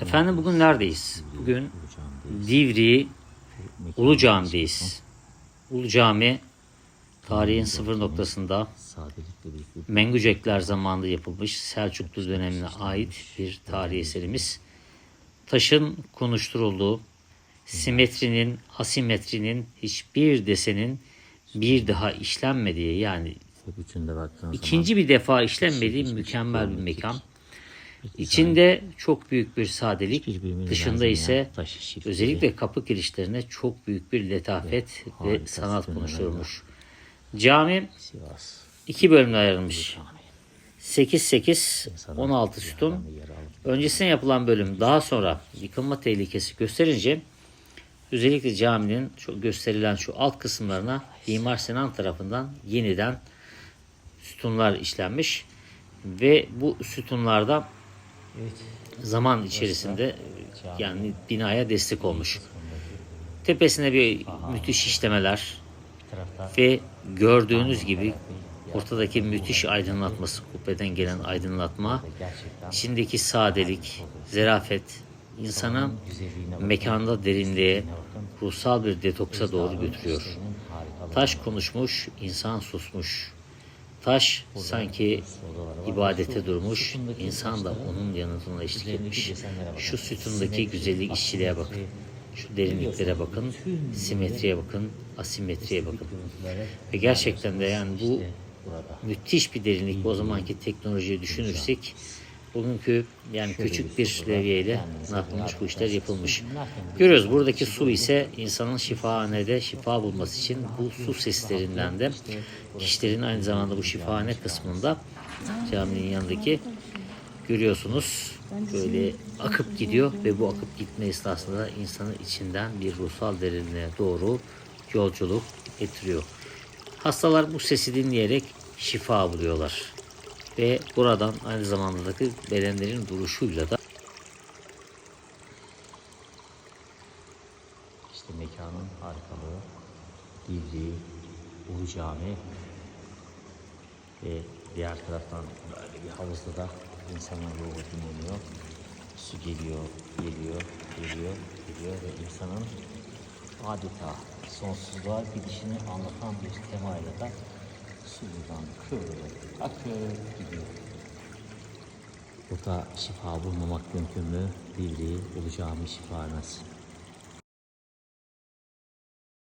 Efendim bugün neredeyiz? Bugün Divri Ulu Cami'deyiz. Ulu Cami tarihin sıfır noktasında Mengücekler zamanında yapılmış Selçuklu dönemine ait bir tarihi eserimiz. Taşın konuşturulduğu, simetrinin, asimetrinin hiçbir desenin bir daha işlenmediği yani ikinci bir defa işlenmediği mükemmel bir mekan. İçinde çok büyük bir sadelik, dışında ise özellikle kapı girişlerine çok büyük bir letafet ve sanat konuşturulmuş. Cami iki bölümde ayrılmış. Cami. 8-8, 16 sütun. Öncesine yapılan bölüm daha sonra yıkılma tehlikesi gösterince özellikle caminin şu gösterilen şu alt kısımlarına Mimar Sinan tarafından yeniden sütunlar işlenmiş ve bu sütunlarda Evet. zaman içerisinde yani binaya destek olmuş. Tepesine bir müthiş işlemeler ve gördüğünüz gibi ortadaki müthiş aydınlatması, kubbeden gelen aydınlatma, içindeki sadelik, zerafet, insana mekanda derinliğe, ruhsal bir detoksa doğru götürüyor. Taş konuşmuş, insan susmuş. Taş sanki ibadete durmuş, insan da onun yanına eşlik etmiş. Şu sütundaki güzellik işçiliğe bakın. Şu derinliklere bakın, simetriye bakın, asimetriye bakın. Ve gerçekten de yani bu müthiş bir derinlik. O zamanki teknolojiyi düşünürsek bugünkü yani küçük bir levyeyle ne yapılmış bu işler yapılmış. Görüyoruz buradaki su ise insanın şifahanede şifa bulması için bu su seslerinden de kişilerin aynı zamanda bu şifahane kısmında caminin yanındaki görüyorsunuz böyle akıp gidiyor ve bu akıp gitme esnasında insanın içinden bir ruhsal derinliğe doğru yolculuk ettiriyor. Hastalar bu sesi dinleyerek şifa buluyorlar. Ve buradan aynı zamandaki bedenlerin duruşuyla da İşte mekanın harikalığı, Divri, Ulu Cami ve diğer taraftan böyle bir havuzda da insanın ruhu dinleniyor. Su geliyor, geliyor, geliyor, geliyor ve insanın adeta sonsuzluğa gidişini anlatan bir temayla da su buradan kıvrılıyor, akıyor, gidiyor. Burada şifa bulmamak mümkün mü? Ulu Cami şifa nasip.